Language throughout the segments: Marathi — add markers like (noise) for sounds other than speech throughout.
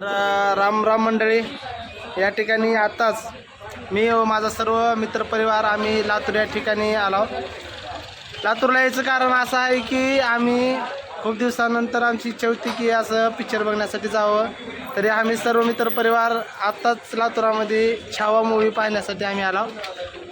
राम राम मंडळी या ठिकाणी आत्ताच मी व माझा सर्व मित्रपरिवार आम्ही लातूर या ठिकाणी आलो लातूरला यायचं कारण असं आहे की आम्ही खूप दिवसानंतर आमची इच्छा होती की असं पिक्चर बघण्यासाठी जावं. तरी आम्ही सर्व मित्रपरिवार आत्ताच लातूरामध्ये छावा मूवी पाहण्यासाठी आम्ही आलो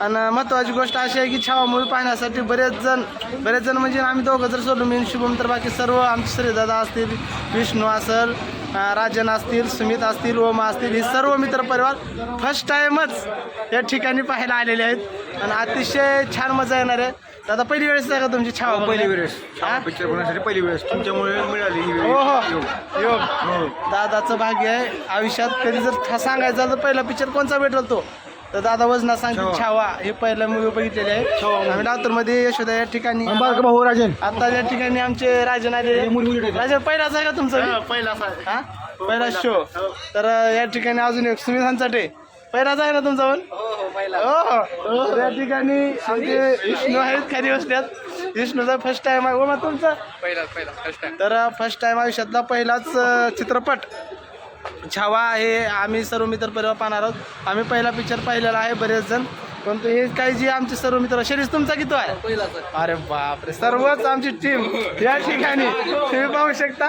आणि महत्त्वाची गोष्ट अशी आहे की छावा मूवी पाहण्यासाठी बरेच जण बरेच जण म्हणजे आम्ही दोघं जर सोडलो मी शुभम तर बाकी सर्व आमचे श्रीदादा असतील विष्णू असेल राजन असतील सुमित असतील ओमा असतील हे सर्व मित्रपरिवार फर्स्ट टाईमच या ठिकाणी पाहायला आलेले आहेत. आणि अतिशय छान मजा येणार आहे. दादा पहिली वेळेस आहे का तुमची छावा पहिली बघण्यात? वेळेस. हा? पिक्चर बनवण्यासाठी पहिली वेळेस. तुमच्यामुळे मिळाली ही हो हो. योग दादाचं भाग्य आहे. आयुष्यात कधी जर सांगायचं तर पहिला पिक्चर कोणचा भेटल तो? तर दादा वजना सांगतील छावा. हे पहिला मूवी बघितलेले आहे. आम्ही लातूरमध्ये यशोदा या ठिकाणी भाऊ राजन? आता या ठिकाणी आमचे राजन आलेले राजन पहिलाच आहे का तुमचं? पहिला हा पहिला. शो तर अं, या ठिकाणी अजून एक सुमित हंचाटे पहिलाच आहे ना तुमचा पण? हो हो या ठिकाणी आमचे विष्णू आहेत खाली बसल्यात. विष्णूचा फर्स्ट टाइम आहे. हो मग तुमचा? तर फर्स्ट टाइम आयुष्यातला पहिलाच चित्रपट. छावा हे आम्ही सर्व मित्र परिवार पाहणार आहोत. आम्ही पहिला पिक्चर पाहिलेला आहे बरेच जण. परंतु हे काही जे आमचे सर्व मित्र शरीर तुमचा किती आहे? अरे बापरे सर्वच आमची टीम या ठिकाणी. तुम्ही पाहू शकता.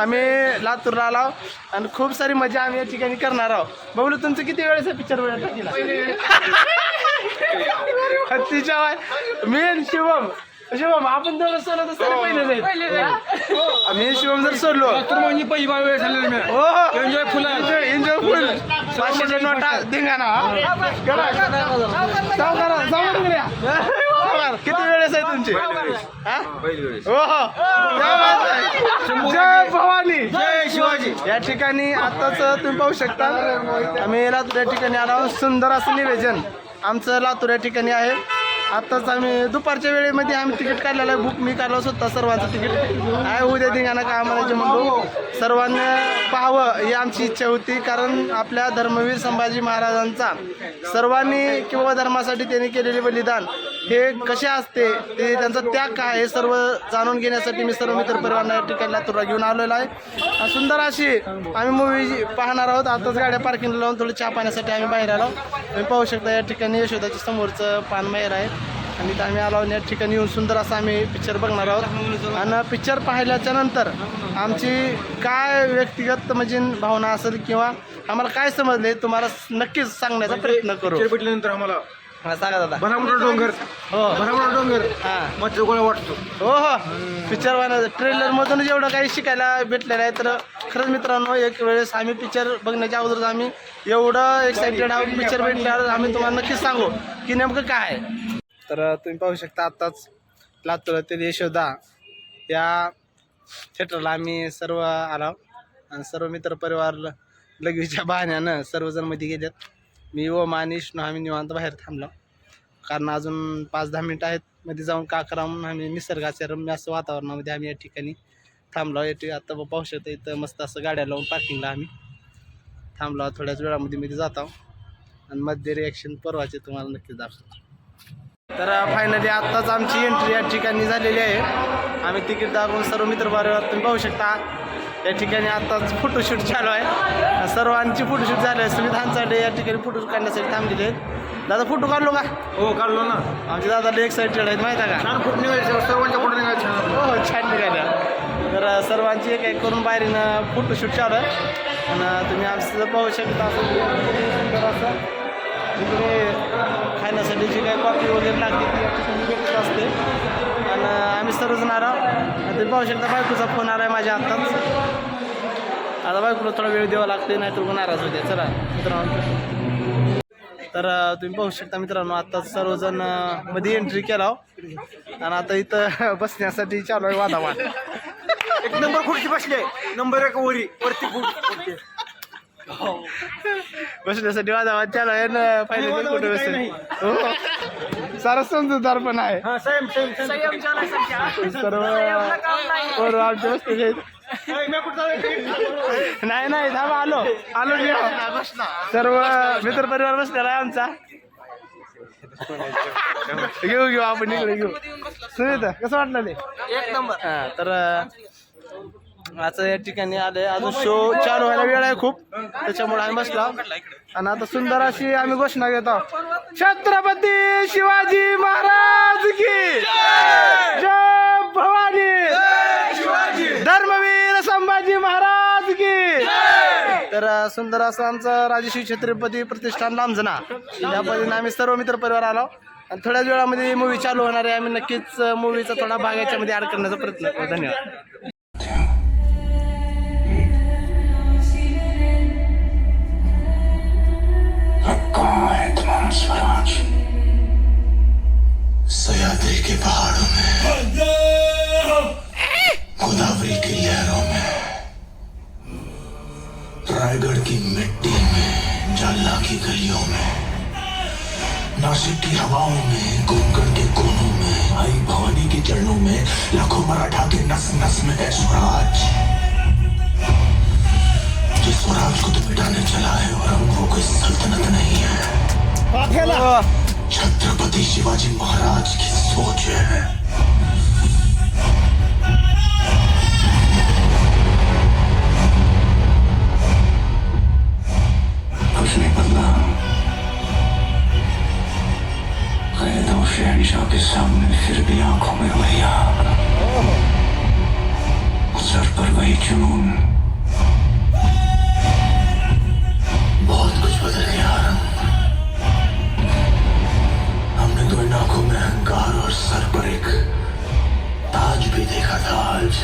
आम्ही लातूरला आलो आणि खूप सारी मजा आम्ही या ठिकाणी करणार आहोत. बघू तुमचं किती वेळेस पिक्चर हत्तीच्या वाय मी आणि शिवम शिवम आपण दोघं सोडलो तर सर पहिले जाईल मी शिवम जर सोडलो. म्हणजे पहिली बार वेळ झालेली मी हो. हो एन्जॉय फुल एन्जॉय फुल पाचशेच्या नोटा धिंगाणा हा? करा. जाऊ करा, जाऊ तिकडे. सावकार, किती वेळेस आहे तुमची? हा? हो हो. जय भवानी. जय शिवाजी. या ठिकाणी आताच तुम्ही पाहू शकता आम्ही लातूर या ठिकाणी आलो. सुंदर असं निवेदन. आमचं लातूर या ठिकाणी आहे. आत्ताच आम्ही दुपारच्या वेळेमध्ये आम्ही तिकीट काढलेलं आहे. बुक मी काढलं स्वतः सर्वांचं तिकीट. आहे उद्या दिंगाना का आम्हाला जे म्हणतो सर्वांना पाहावं ही आमची इच्छा होती कारण आपल्या धर्मवीर संभाजी महाराजांचा सर्वांनी किंवा धर्मासाठी त्यांनी केलेले बलिदान. हे कसे असते ते त्यांचा त्याग काय हे सर्व जाणून घेण्यासाठी मी सर्व मित्र परिवारांना या ठिकाणी लातूरला घेऊन आलेलो आहे. सुंदर अशी आम्ही मूवी पाहणार आहोत. आताच गाड्या पार्किंगला लावून थोडं चहा पाण्यासाठी आम्ही बाहेर आलो. तुम्ही पाहू शकता या ठिकाणी यशोदाच्या समोरचं पानमेर आहे. आणि आम्ही आलो या ठिकाणी येऊन सुंदर असं आम्ही पिक्चर बघणार आहोत. आणि पिक्चर पाहिल्याच्या नंतर आमची काय व्यक्तिगत म्हणजे भावना असेल किंवा आम्हाला काय समजले तुम्हाला नक्कीच सांगण्याचा प्रयत्न करू. भेटल्यानंतर आम्हाला हा, सांगा दादा. डोंगर. हो. डोंगर. हां. गोळा वाटतो. हो हो. पिक्चर बनवायचं ट्रेलरमधून जेवढं काही शिकायला भेटलेलं आहे तर खरंच मित्रांनो एक वेळेस आम्ही पिक्चर बघण्याच्या अगोदरच आम्ही एवढं एक्साइटेड आहोत पिक्चर भेटल्यावर आम्ही तुम्हाला नक्कीच सांगू की नेमकं काय आहे. तर तुम्ही पाहू शकता आत्ताच लातूरातील यशोदा या थिएटरला आम्ही सर्व आलो. आणि सर्व मित्रपरिवार लगवीच्या बहाण्यानं सर्वजणमध्ये गेलेत. मी व मानिश आम्ही निवांत बाहेर थांबलो. कारण अजून पाच दहा मिनटं आहेत. मध्ये जाऊन का करा म्हणून आम्ही निसर्गाच्या रम्य असं वातावरणामध्ये आम्ही या ठिकाणी थांबलो. या आत्ता आता पाहू शकतो इथं मस्त असं गाड्या लावून पार्किंगला आम्ही थांबलो. थोड्याच वेळामध्ये मध्ये जातो. आणि मध्ये रिॲक्शन परवाचे तुम्हाला नक्कीच दाखवतो. तर फायनली आत्ताच आमची एंट्री या ठिकाणी झालेली आहे. आम्ही तिकीट दाखवून सर्व मित्र तुम्ही पाहू शकता. या ठिकाणी आत्ताच फोटोशूट चालू आहे. सर्वांची फोटोशूट झालं आहे सुमित हांचाडे या ठिकाणी फोटो काढण्यासाठी थांबलेले आहेत दादा फोटो काढलो का? हो काढलो ना. आमचे दादा एक्साइटेड आहेत माहिती आहे का? फोटो निघायचे सर्वांच्या फोटो निघायचे. हो हो छान निघाल्या. तर सर्वांची एक एक करून बाहेरीनं फोटोशूट चालू आहे. आणि तुम्ही आमचं पाहू शकता असं. सुंदर असं इकडे खाण्यासाठी जी काही कॉफी वगैरे लागते ती भेटत असते. आणि आम्ही सर्वजण आणि तुम्ही पाहू शकता बायकोचा फोन आला आहे माझ्या हातात. आता बायकोला थोडा वेळ द्यावा लागते नाही तर नाराज होते चला मित्रांनो. तर तुम्ही पाहू शकता मित्रांनो आता सर्वजणमध्ये एंट्री केला हो. आणि आता इथं (laughs) बसण्यासाठी चालू आहे वादावाद. एक नंबर खुर्ची बसली आहे. नंबर एक वरी वरती खुर्ची. बसण्यासाठी वादावाद चालू आहे ना पाहिजे कुठे बसेल? हो. सारं समजूतदार पण आहे. हा सेम सेम सेम सर्व पोरं आमचे बसलेले आहेत. नाही नाही थांबा आलो. आलो सर्व मित्र परिवार बसलेला आहे आमचा. घेऊ घेऊ आपण इकडे घेऊ. सुनीता कसं वाटलं ते? एक नंबर. हा तर आता या ठिकाणी आले अजून शो चालू व्हायला वेळ आहे खूप. त्याच्यामुळे आम्ही बसलो आणि आता सुंदर अशी आम्ही घोषणा घेतो छत्रपती शिवाजी महाराज की जय! भवानी! धर्मवीर महाराज की. तर सुंदर असं आमचं राजश्री छत्रपती प्रतिष्ठान लांबजना. या पद्धतीने आम्ही सर्व मित्र परिवार आलो. आणि थोड्याच वेळामध्ये मूवी चालू होणार आहे. आम्ही नक्कीच मूवीचा थोडा भाग याच्यामध्ये ऍड करण्याचा प्रयत्न करू. धन्यवाद. रायगढ़ की मिट्टी में जालना की गलियों में नासिक की हवाओं में कुंकण के कोनों में आई भवानी के चरणों में लाखों मराठा के नस नस में है स्वराज। जिस स्वराज को तो मिटाने चला है और अब वो कोई सल्तनत नहीं है। छत्रपति शिवाजी महाराज की सोच है। सामने फिर भी आँखों में वही आग। सर पर वही जुनून बहुत कुछ बदल गया। हमने इन आँखों में अहंकार और सर पर एक ताज भी देखा था। आज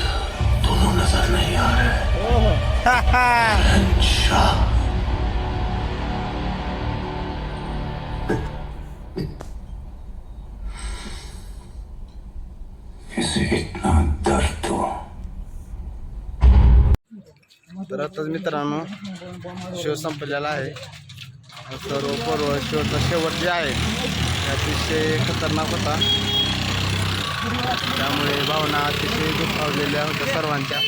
दोनों नज़र नहीं आ रहे। (laughs) तर आताच मित्रांनो शो संपलेला आहे. सर्व पर्व शोचा शेवट जे आहे ते अतिशय खतरनाक होता. त्यामुळे भावना अतिशय दुखावलेल्या होत्या सर्वांच्या.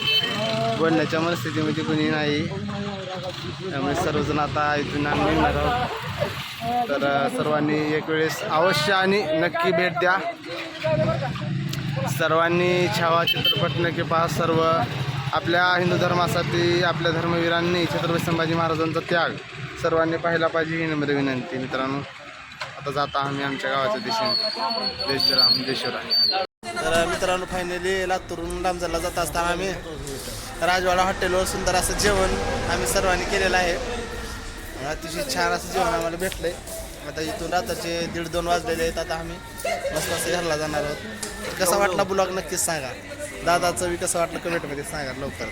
बोलण्याच्या मनस्थितीमध्ये कुणी नाही. त्यामुळे सर्वजण आता इथून आम्ही निघणार आहोत. तर सर्वांनी एक वेळेस अवश्य आणि नक्की भेट द्या. सर्वांनी छावा चित्रपट नक्की पहा सर्व आपल्या हिंदू धर्मासाठी आपल्या धर्मवीरांनी छत्रपती संभाजी महाराजांचा त्याग सर्वांनी पाहायला पाहिजे ही नम्र विनंती मित्रांनो. आता जाता आम्ही आमच्या गावाच्या दिशेने. जय श्रीराम जय शिवराय. तर मित्रांनो फायनली लातूरून रामजरला जात असताना आम्ही राजवाडा हॉटेलवर सुंदर असं जेवण आम्ही सर्वांनी केलेलं आहे. अतिशय छान असं जेवण आम्हाला भेटलंय. आता इथून रात्रीचे दीड दोन वाजलेले आहेत. आता आम्ही मस्त असं घरला जाणार आहोत. तर कसा वाटला ब्लॉग नक्कीच सांगा. दादाचं विकास वाटलं कमेंटमध्ये सांगा लवकर